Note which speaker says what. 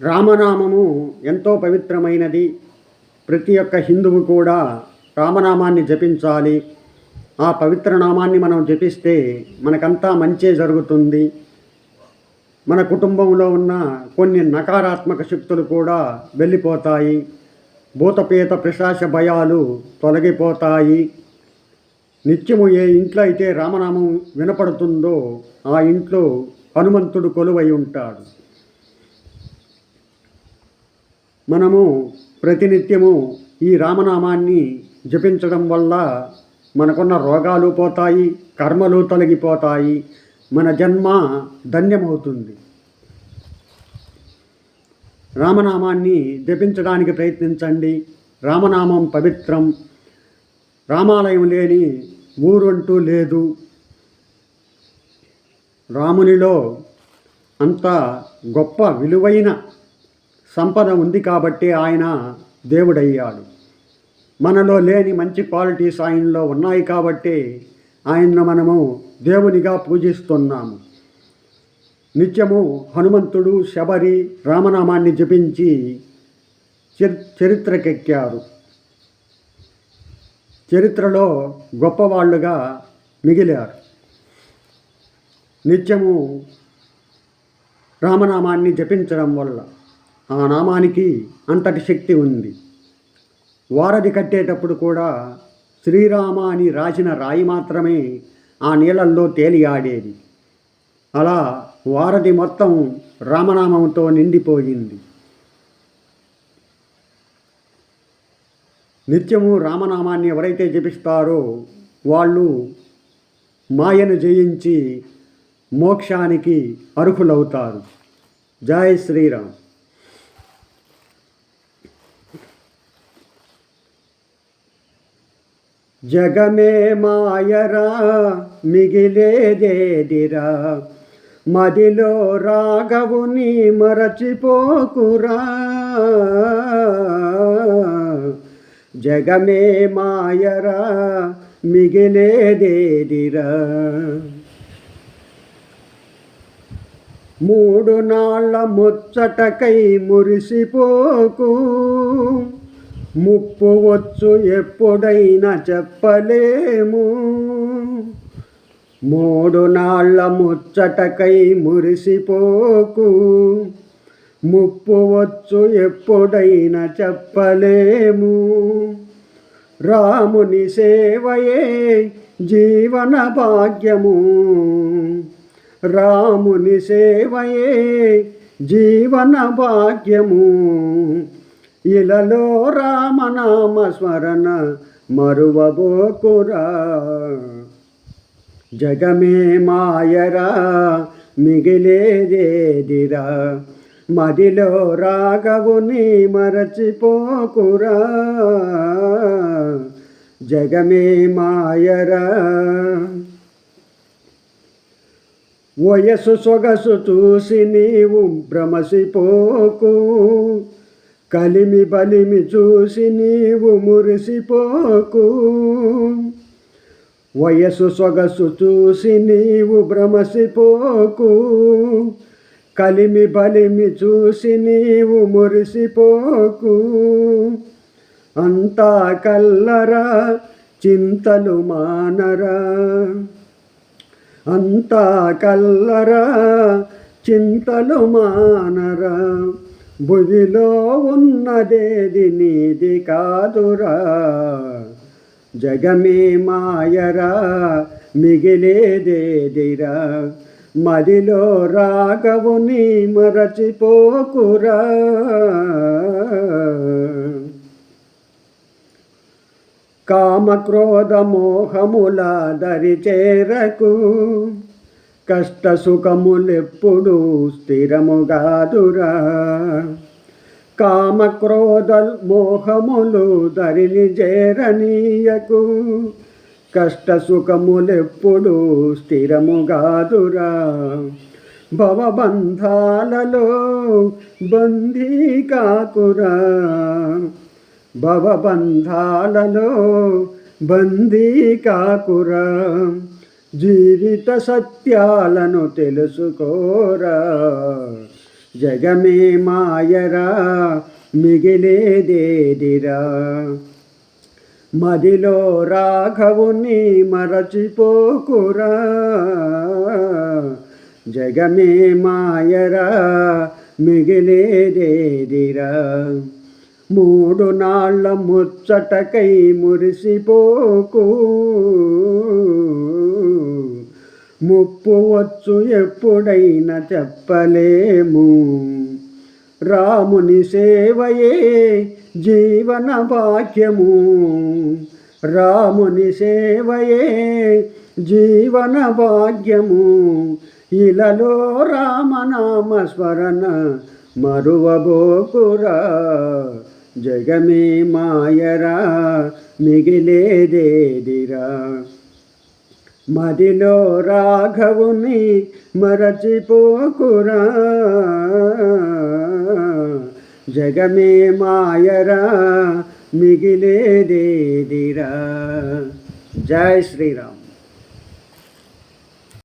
Speaker 1: రామనామము ఎంతో పవిత్రమైనది. ప్రతి ఒక్క హిందువు కూడా రామనామాన్ని జపించాలి. ఆ పవిత్ర నామాన్ని మనం జపిస్తే మనకంతా మంచే జరుగుతుంది. మన కుటుంబంలో ఉన్న కొన్ని నకారాత్మక శక్తులు కూడా వెళ్ళిపోతాయి. భూతపేత పిశాచ భయాలు తొలగిపోతాయి. నిత్యము ఏ ఇంట్లో అయితే రామనామం వినపడుతుందో ఆ ఇంట్లో హనుమంతుడు కొలువై ఉంటాడు. మనము ప్రతినిత్యము ఈ రామనామాన్ని జపించడం వల్ల మనకున్న రోగాలు పోతాయి కర్మలు తొలగిపోతాయి మన జన్మ ధన్యమవుతుంది. రామనామాన్ని జపించడానికి ప్రయత్నించండి. రామనామం పవిత్రం. రామాలయం లేని ఊరంటూ లేదు. రామునిలో అంత గొప్ప విలువైన సంపద ఉంది కాబట్టి ఆయన దేవుడయ్యాడు. మనలో లేని మంచి క్వాలిటీస్ ఆయనలో ఉన్నాయి కాబట్టి ఆయన్ను మనము దేవునిగా పూజిస్తున్నాము. నిత్యము హనుమంతుడు శబరి రామనామాన్ని జపించి చరి చరిత్రకెక్కారు. చరిత్రలో గొప్పవాళ్ళుగా మిగిలారు. నిత్యము రామనామాన్ని జపించడం వల్ల ఆ నామానికి అంతటి శక్తి ఉంది. వారధి కట్టేటప్పుడు కూడా శ్రీరామ అని రాసిన రాయి మాత్రమే ఆ నీళ్ళల్లో తేలియాడేది. అలా వారధి మొత్తం రామనామంతో నిండిపోయింది. నిత్యము రామనామాన్ని ఎవరైతే జపిస్తారో వాళ్ళు మాయను జయించి మోక్షానికి అర్హులవుతారు. జై శ్రీరామ్. జగమే మాయరా మిగిలేదేదిరా మదిలో రాగవుని మరచిపోకురా. జగమే మాయరా మిగిలేదేదిరా మూడు నాళ్ళ ముచ్చటకై మురిసిపోకు. ముప్పు వచ్చు ఎప్పుడైనా చెప్పలేము. మూడు నాళ్ళ ముచ్చటకై మురిసిపోకు. ముప్పు వచ్చు ఎప్పుడైనా చెప్పలేము. రాముని సేవయే జీవన భాగ్యము. రాముని సేవయే జీవన భాగ్యము. ఇలలో రామనామ స్మరణ మరువబోకురా. జగమే మాయరా మిగిలేదేదిరా. మదిలో రాఘవుని మరచిపోకురా. జగమే మాయరా. వయసు సొగసు చూసి నీవు భ్రమసిపోకు. కలిమి బలిమి చూసి నీవు మురిసిపోకు. వయసు సొగసు చూసి నీవు భ్రమసిపోకు. కలిమి బలిమి చూసి నీవు మురిసిపోకు. అంతా కల్లరా చింతలు మానరా. అంతా కల్లరా చింతలు మానరా. బుధిలో ఉన్నదేది నీది కాదురా. జగమే మాయరా మిగిలేదేదిరా. మదిలో రాగవుని మరచిపోకురా. కామక్రోధ మోహముల దరి చేరకు కష్ట సుఖములెప్పుడు స్థిరముగాదురా. కామక్రోధ మోహములు దరిని చేరనీయకు కష్ట సుఖములెప్పుడు స్థిరముగాదురా. భవబంధాలలో బందీ కాకురా భవబంధాలలో బందీ కాకురా జీవిత సత్యాలను తెలుసుకోరా. జగమే మాయరా మిగిలేదేదిరా. మదిలో రాఘవుని మరచిపోకురా. జగమే మాయరా మిగిలేదేదిరా. మూడు నాళ్ళ ముచ్చటకై మురిసిపోకు. ముప్పు వచ్చు ఎప్పుడైనా చెప్పలేము. రాముని సేవయే జీవన భాగ్యము. రాముని సేవయే జీవన భాగ్యము. ఇలలో రామనామ స్మరణ మరువబోకురా. జగమే మాయరా మిగిలేదేదిరా. మదిలో రాఘవుని మరచిపోకురా. జగమే మాయరా మిగిలేదేదిరా. జై శ్రీరామ్.